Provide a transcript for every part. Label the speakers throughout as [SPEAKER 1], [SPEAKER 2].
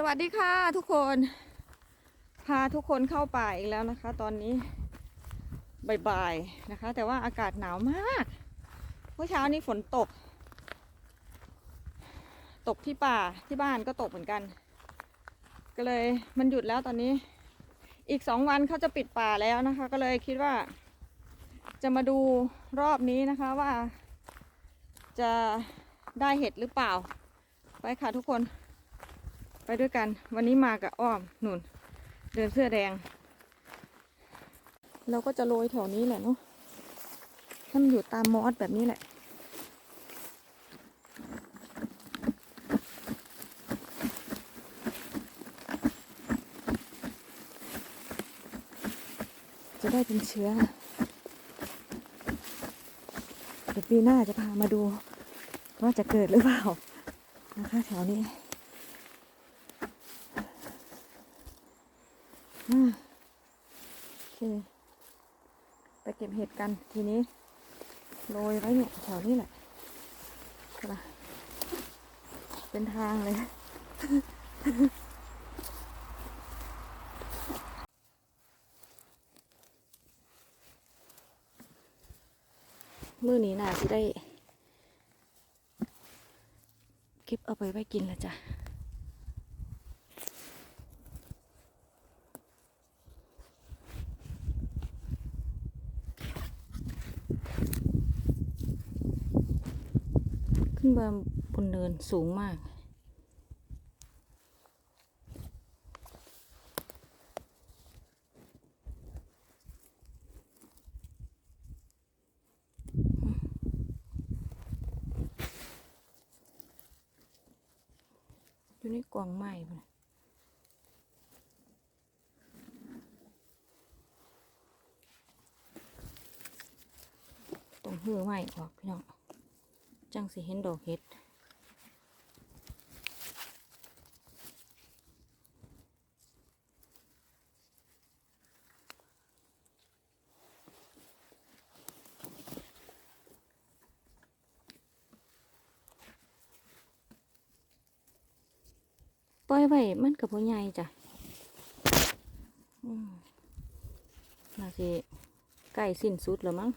[SPEAKER 1] สวัสดีค่ะทุกคน พาทุกคนเข้าป่าอีกแล้วนะคะ ตอนนี้บ่ายๆนะคะ แต่ว่าอากาศหนาวมากเมื่อเช้านี้ฝนตก ตกที่ป่าที่บ้านก็ตกเหมือนกัน ก็เลยมันหยุดแล้วตอนนี้ อีกสองวันเขาจะปิดป่าแล้วนะคะ ก็เลยคิดว่า จะมาดูรอบนี้นะคะว่า จะได้เห็ดหรือเปล่า ไปค่ะทุกคน ไปด้วยกัน วันนี้มากับอ้อมหนุนเดินเสื้อแดง เราก็จะโรยแถวนี้แหละเนาะให้มันอยู่ตามมอสแบบนี้แหละจะได้เป็นเชื้อเดี๋ยวปีหน้าจะพามาดู ว่าจะเกิดหรือเปล่า นะคะแถวนี้ อ่าโอเค ไป เห็ดกันทีนี้โรยไว้เนี่ยแถวนี้แหละใช่ปะเป็นทางเลยมื้อนี้น่าจะได้ เก็บเอาไปไว้กินละจ้ะ ขึ้นมาบนเนินสูงมาก อยู่ในกวางไม้พุ่นน่ะต้องหื้อไม้ออกพี่น้อง จังสิเห็นดอกเห็ดปล่อยไว้มันกับพ่อใหญ่จ้ะอืมน่าสิใกล้สิ้นสุดแล้วมั้ง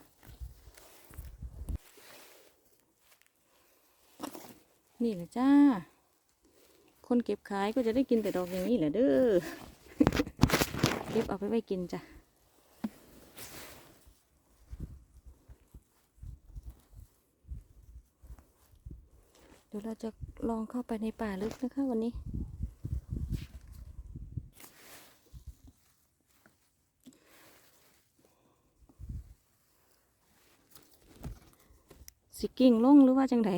[SPEAKER 1] นี่แหละจ้า คนเก็บขายก็จะได้กินแต่ดอกอย่างนี้แหละเด้อ เก็บเอาไปไว้กินจ้ะเดี๋ยวเราจะลองเข้าไปในป่าลึกนะคะวันนี้ สิกิ่งลงหรือว่าจังได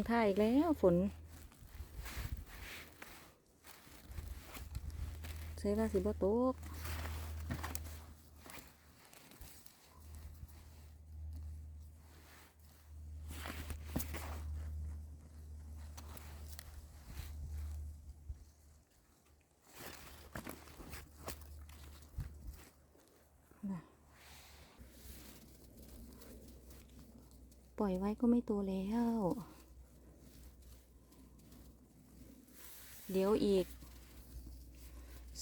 [SPEAKER 1] ำท่าอีกแล้วฝนใช้ว่าสิบ่ตกปล่อยไว้ก็ไม่โตแล้ว เดี๋ยวอีก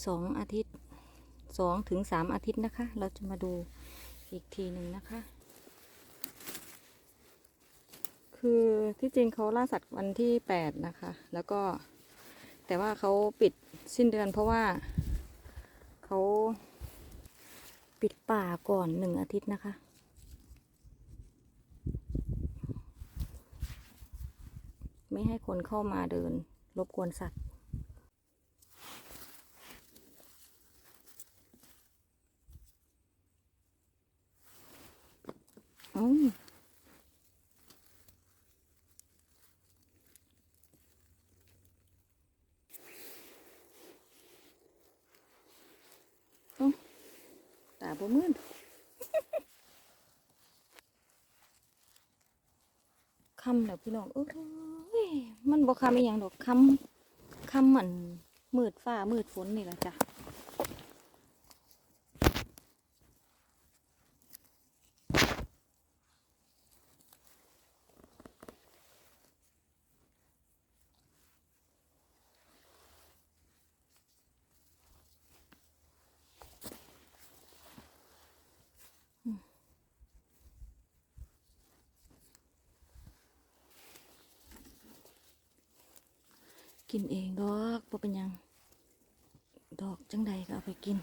[SPEAKER 1] สองอาทิตย์สองถึงสามอาทิตย์นะคะ เราจะมาดูอีกทีหนึ่งนะคะ คือที่จริงเขาล่าสัตว์วันที่แปดนะคะ แล้วก็แต่ว่าเขาปิดสิ้นเดือนเพราะว่าเขาปิดป่าก่อนหนึ่งอาทิตย์นะคะ ไม่ให้คนเข้ามาเดินรบกวนสัตว์ อืม บ่มื่นคำแล้วพี่น้องเอ้ยมันบ่คำอีหยังดอกคำคำเหมือนมืดฟ้ามืดฝนนี่แหละจ้ะ กินเองดอกบ่เป็นยัง ดอกจังใดก็เอาไปกิน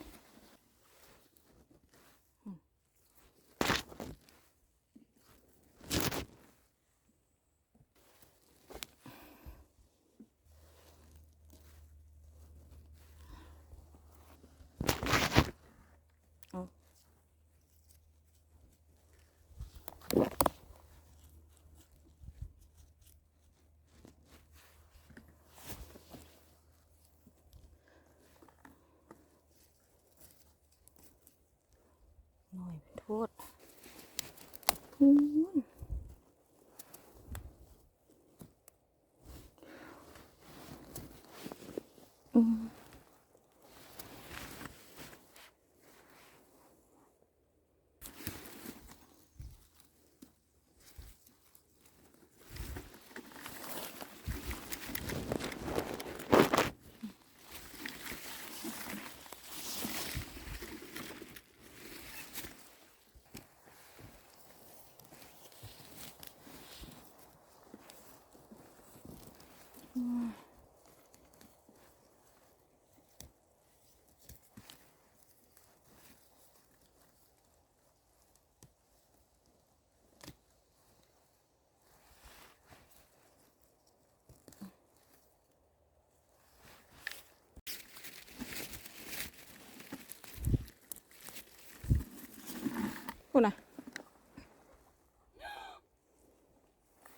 [SPEAKER 1] พูดนะ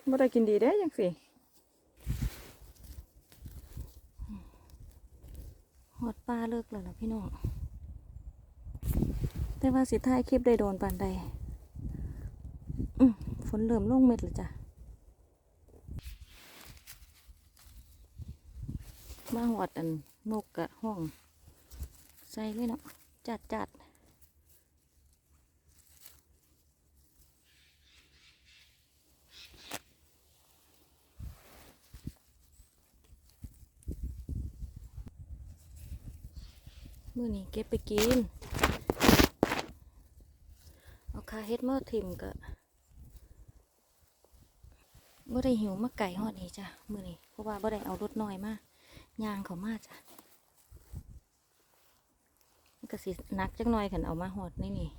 [SPEAKER 1] ไม่ได้กินดีเด้ยังสิหอดปลาเลิกแล้วล่ะพี่น้อง แต่ว่าสิท้ายคลิปได้โดนปานใดอืมฝนเริ่มลงเม็ดแล้วจ้ะมาหอดอันนกกะห้อง ใส่เลยเนาะจัดจัด มื่อนี้เก็บไปกิน เอาคาเฮ็ดเมื่อทิมกะบ่ได้หิวมาไก่ฮอดนี่จ้ะมื่อนี้เพราะว่าบ่ได้เอารถน้อยมายางเขามาจ้ะมันก็สิหนักจักหน่อยขันเอามาหอดนี่นี่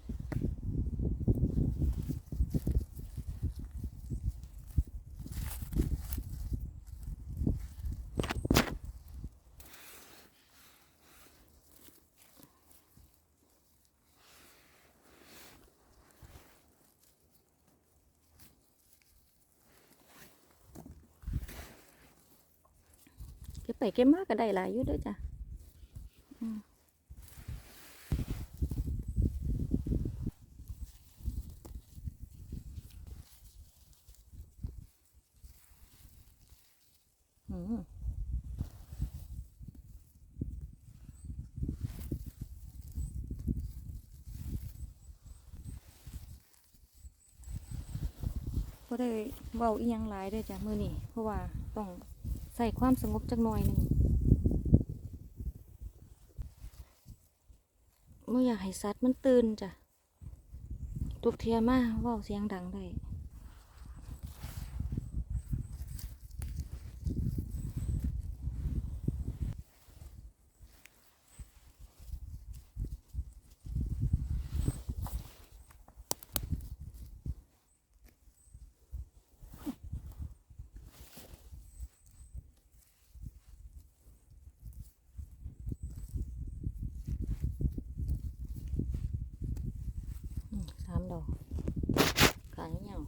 [SPEAKER 1] เก็บไปเก็บมากก็ได้หลายอยู่ด้วยจ้ะอืมก็ได้เว้าอียังหลายเด้วยจ้ะมือนี่เพราะว่าต้อง ใส่ความสงบจักหน่อยหนึ่งไม่อยากให้สัตว์มันตื่นจ้ะทุกเทียมาว่าเสียงดังได้ อืมสามดอกขายยัง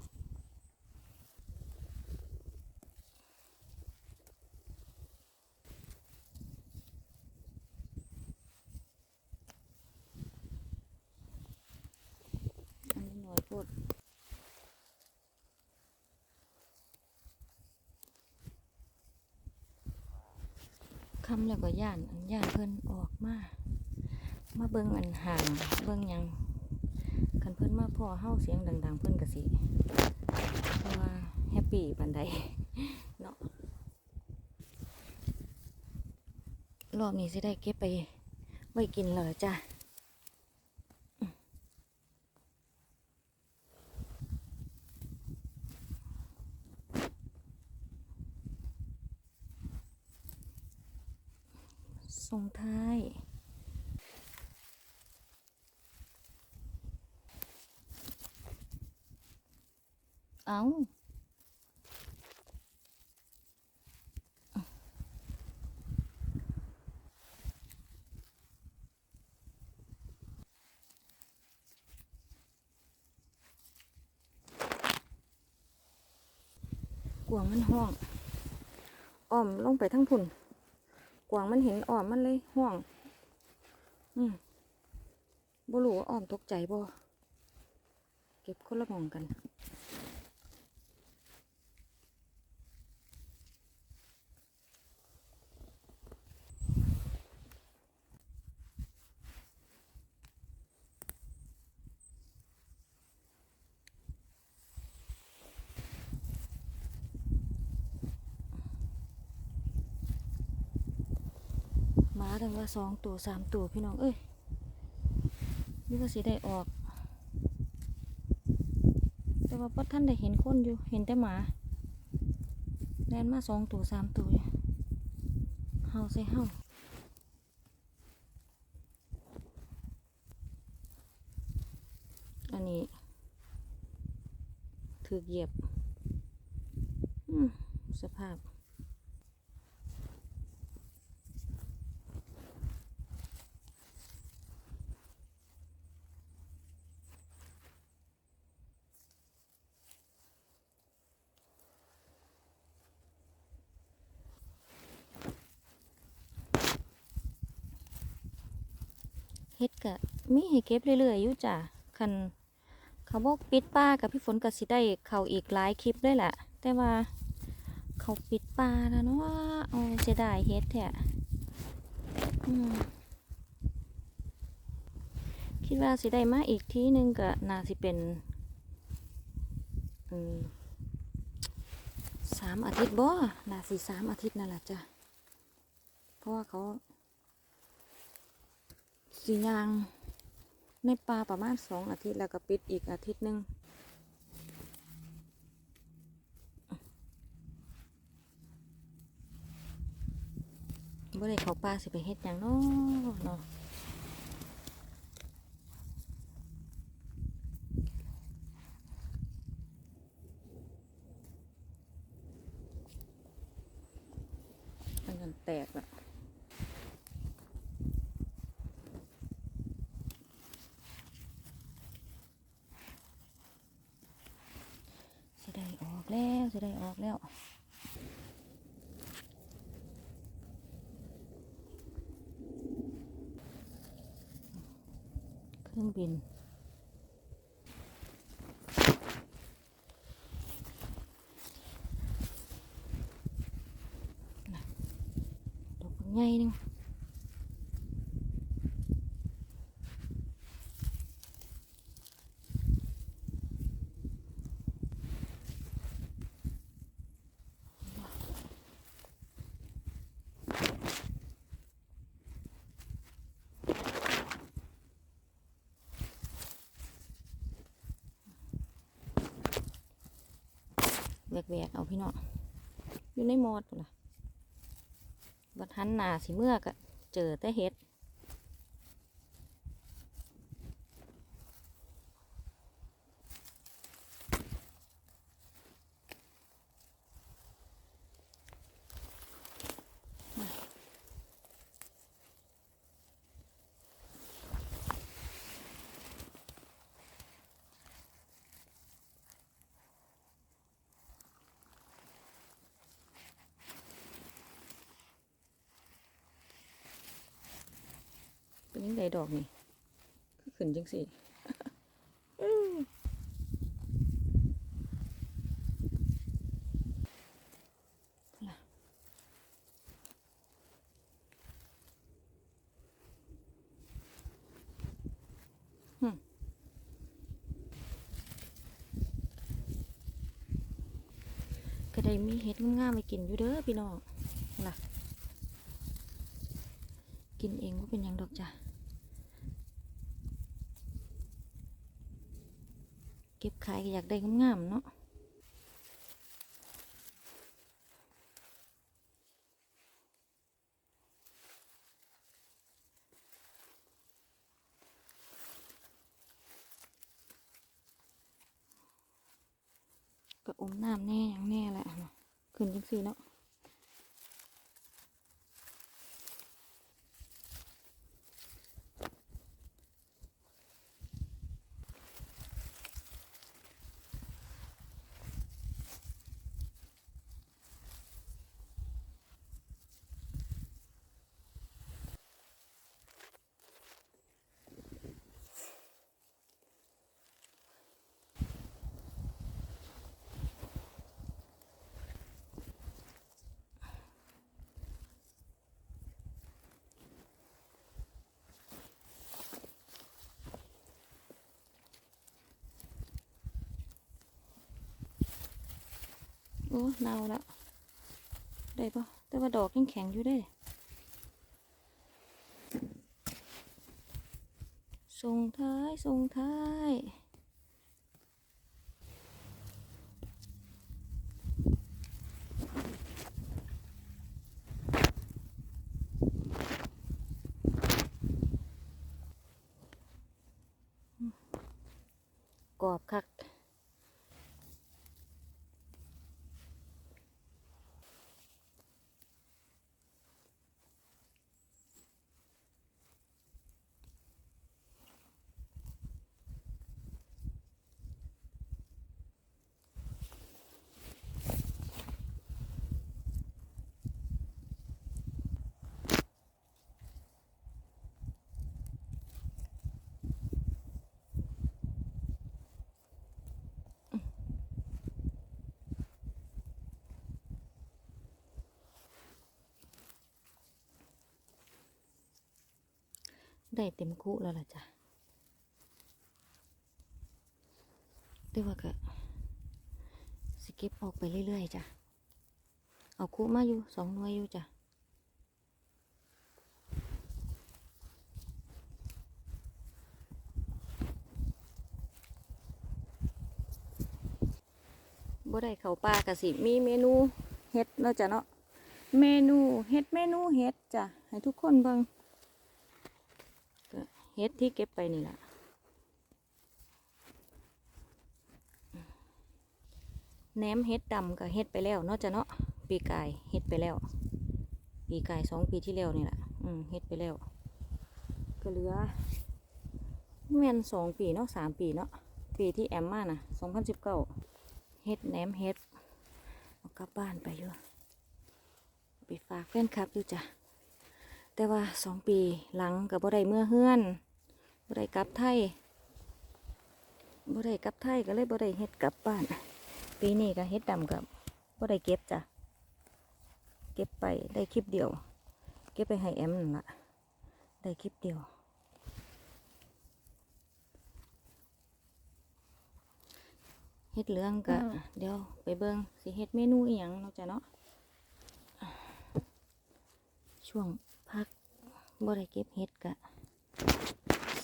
[SPEAKER 1] คำแล้วก็ย่านอันย่านเพิ่นออกมามาเบิ้งอันห่างเบิ้งยังคันเพิ่นมาพ่อเฮาเสียงดัง ๆ เพิ่นกสิเพราะว่าแฮปปี้ปันใดเนาะรอบนี้สิได้เก็บไปไว้กินเลยจ้ะอืม ส่งท้าย เอากวงมันห้อง อ้อมลงไปทั้งพุ่น กวางมันเห็นอ้อมมันเลยห่วง อืมบ่รู้ว่าอ้อมตกใจบ่เก็บคนละหมองกัน หมาถึงว่าสองตัวสามตัวพี่น้องเอ้ยนี่ว่าสิได้ออก แต่ว่าพ่ท่านได้เห็นคนอยู่เห็นแต่หมาแลนมาสองตัวสามตัวเฮาใส่เฮาอันนี้ถือเหยียบสภาพ เฮ็ดกะมีให้เก็บเรื่อยๆอยู่จ้ะคันเขาบอกปิดป่ากับพี่ฝนก็สิได้เขาอีกหลายคลิปเลยแหละแต่ว่าเขาปิดป่าแล้วเนาะเอาเสียดายเฮ็ดแท้คิดว่าสิได้มาอีกทีหนึงก็น่าสิเป็นสามอาทิตย์บ่น่าสิสามอาทิตย์นั่นแหละจ้ะเพราะว่าเขา สียาง ในปลาประมาณสองอาทิตย์แล้วก็ปิดอีกอาทิตย์หนึ่งบ่ได้เขาปลาสิไปเฮ็ดยังเนาะเนาะมันนันแตกอะ สิได้ออกแล้วสิได้ออกแล้ว เครื่อง บิน ดอกใหญ่นึง แหวกๆเอาพี่น้องอยู่ในมอดล่ะบัดหันหนาสิเมื่อกะเจอแต่เห็ด ดอกนี่ขึ้นจังสิก็ได้มีเห็ดง่ามๆไปกินอยู่เด้อพี่น้องล่ะ กินเองก็เป็นยังดอกจ้ะ ขายก็อยากได้งามๆเนาะก็อมน้ำแน่ยังแน่แหละเขึ้นจังสีเนาะ อ้เน่าแล้ว ได้ปะแต่ว่าดอกยังแข็งอยู่ได้ส่งท้ายส่งท้ายกรอบคัก ได้เต็มคุแล้วล่ะจ้ะแต่ว่าก็สเก็บออกไปเรื่อยๆจ้ะ เอาคุมาอยู่สองหน่วยอยู่จ้ะบ่ได้เขาป่ากะสิมีเมนูเฮ็ดเนาะจ้ะเนาะเมนูเฮ็ดเมนูเฮ็ดจ้ะให้ทุกคนเบิ่ง เฮ็ดที่เก็บไปนี่แหละแหนมเฮ็ดดำก็เฮ็ดไปแล้วเนาะจ้ะเนาะปีกายเฮ็ดไปแล้ว ปีกายสองปีที่แล้วนี่แหละอืมเฮ็ดไปแล้ว ก็เหลือแม่นสองปีเนาะสามปีเนาะปีที่แอมมานะสองพันสิบเก้าเฮ็ดแหนมเฮ็ดเอากลับบ้านไปอยู่ไปฝากแฟนคลับอยู่จ้ะแต่ว่าสองปีหลังกับบ่ได้เมื่อเฮือน บ่ได้กลับไทยบ่ได้กลับไทยก็เลยบ่ได้เฮ็ดกลับบ้าน ปีนี้ก็เฮ็ดดำกับบ่ได้เก็บจ้ะ เก็บไปได้คลิปเดียว เก็บไปให้แอมนั่นละได้คลิปเดียวเฮ็ดเหลืองก็
[SPEAKER 2] อืม
[SPEAKER 1] เดี๋ยวไปเบิ่งสิเฮ็ดเมนูอีหยังเนาะจ้ะเนาะช่วงพักบ่ได้เก็บเห็ดกะ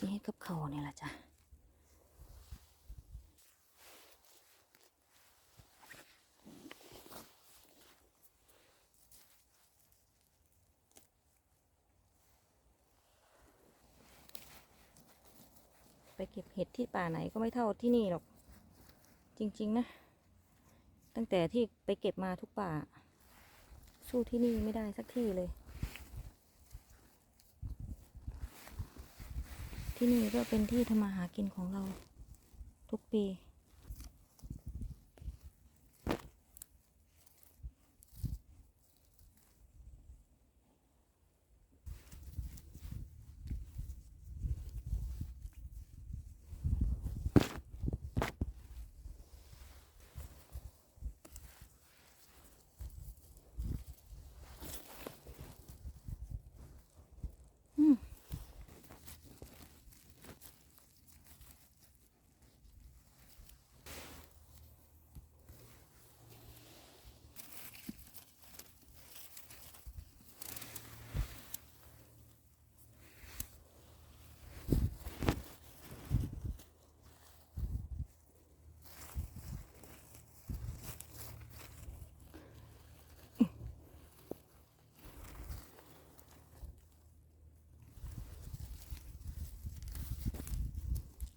[SPEAKER 1] สิเฮ็ดกับเขาวนี่ยล่ะจ้ะไปเก็บเห็ดที่ป่าไหนก็ไม่เท่าที่นี่หรอก จริง ๆ นะ ตั้งแต่ที่ไปเก็บมาทุกป่า สู้ที่นี่ไม่ได้สักที่เลย ที่นี่ก็เป็นที่ทำมาหากินของเราทุกปี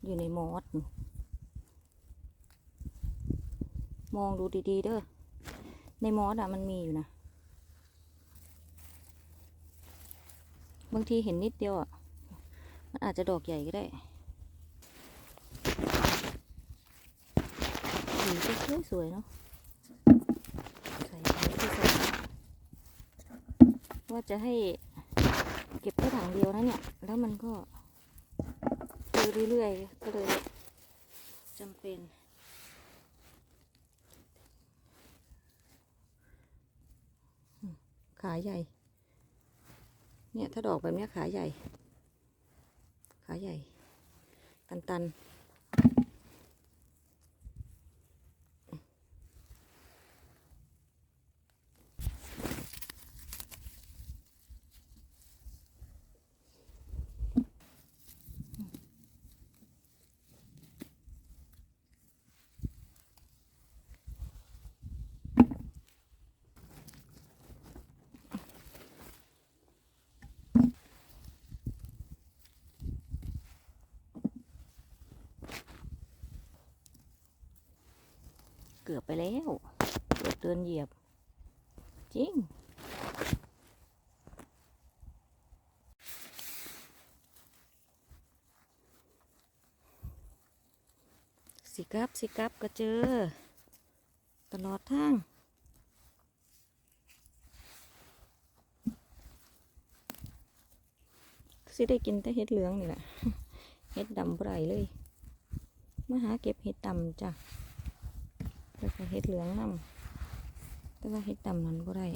[SPEAKER 1] อ
[SPEAKER 2] ยู่ในมอสมองดูดี ๆ เด้อ ในมอสอะมันมีอยู่นะ บางทีเห็นนิดเดียวอะมันอาจจะดอกใหญ่ก็ได้สีก็สวยสวยๆเนาะใส่ไปที่ใส่ว่าจะให้เก็บแค่ถังเดียวนะเนี่ย แล้วมันก็ เรื่อยๆ ก็เลยจำเป็น ขาใหญ่ เนี่ย ถ้าดอกแบบเนี้ยขาใหญ่ ขาใหญ่ ตันๆนเกือบไปแล้ว เกือบเดิ นเหยียบ จริง สิครับสิครับก็เจอ ตลอดทางสิได้กินแต่เห็ดเหลืองนี่แหละ เห็ดดำบ่ไรเลย มาหาเก็บเห็ดดำจ้ะแล้วก็เห็ดเหลืองนำ แต่ว่าเห็ดดำนั้นบ่ได้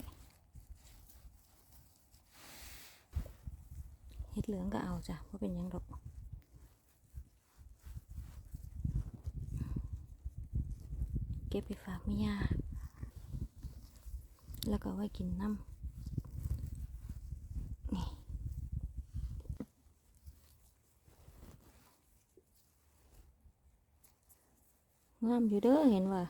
[SPEAKER 2] เห็ดเหลืองก็เอาจ้ะเพราะเป็นยังดอกเก็บไปฝากแม่ยาแล้วก็เอาไว้กินน้ำนี่งามอยู่เด้อเห็นว่า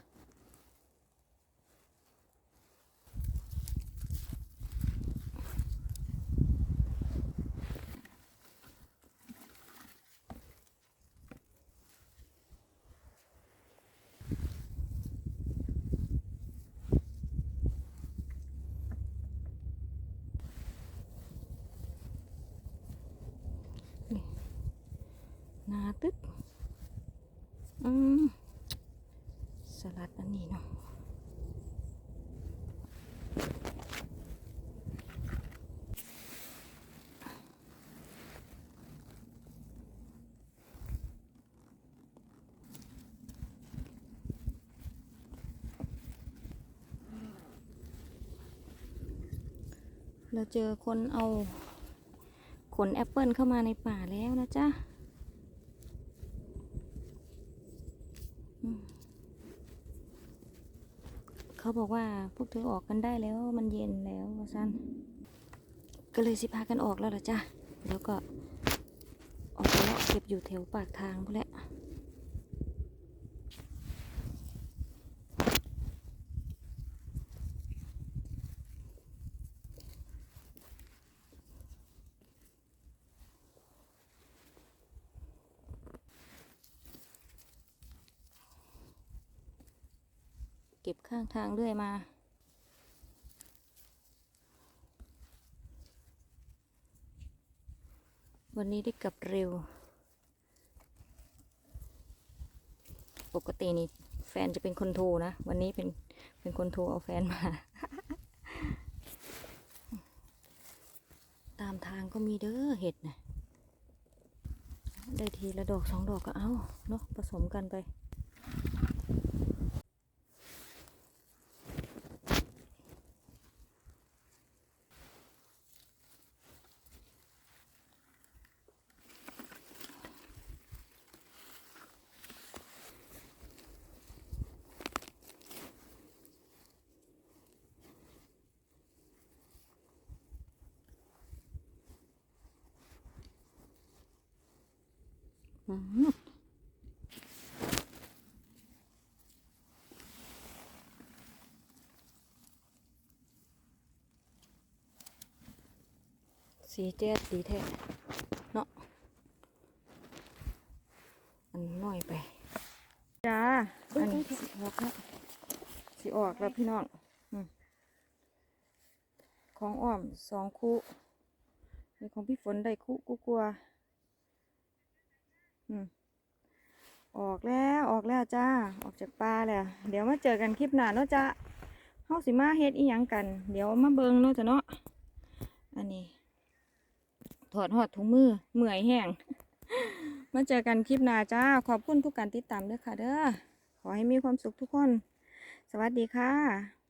[SPEAKER 2] ตึกอืม สลัดอันนี้เนาะ เราเจอคนเอาขนแอปเปิลเข้ามาในป่าแล้วนะจ๊ะเขาบอกว่าพวกเธอออกกันได้แล้วมันเย็นแล้วว่าสั้นก็เลยสิพากันออกแล้วล่ะจ้ะแล้วก็ออกไปเลาะเก็บอยู่แถวปากทางพวกแหละเก็บ ข้างทางเรื่อยมา วันนี้ได้กลับเร็ว ปกตินี่แฟนจะเป็นคนโทรนะ วันนี้เป็นเป็นคนโทรเอาแฟนมา ตามทางก็มีเด้อเห็ดนะได้ทีละดอกสองดอกก็เอาเนาะผสมกันไป สีแจ็ดสีแท้เนาะอันน้
[SPEAKER 1] อยไป จ้า อันนี้สีออกแล้วสีออกแล้วพี่น้องของอ้อมสองคู่นี่ของพี่ฝนได้คู่กูกลัว ออกแล้วออกแล้วจ้า ออกจากปลาแล้ว เดี๋ยวมาเจอกันคลิปหน้าเนาะจ้าเฮาสิมาเฮ็ดอีหยังกัน เดี๋ยวมาเบิงเนาะจ้ะเนาะ อันนี้ ถอดหอดถุงมือเมื่อยแห้ง มาเจอกันคลิปหน้าจ้า ขอบคุณทุกการติดตามด้วยค่ะ เด้อ ขอให้มีความสุขทุกคน สวัสดีค่ะ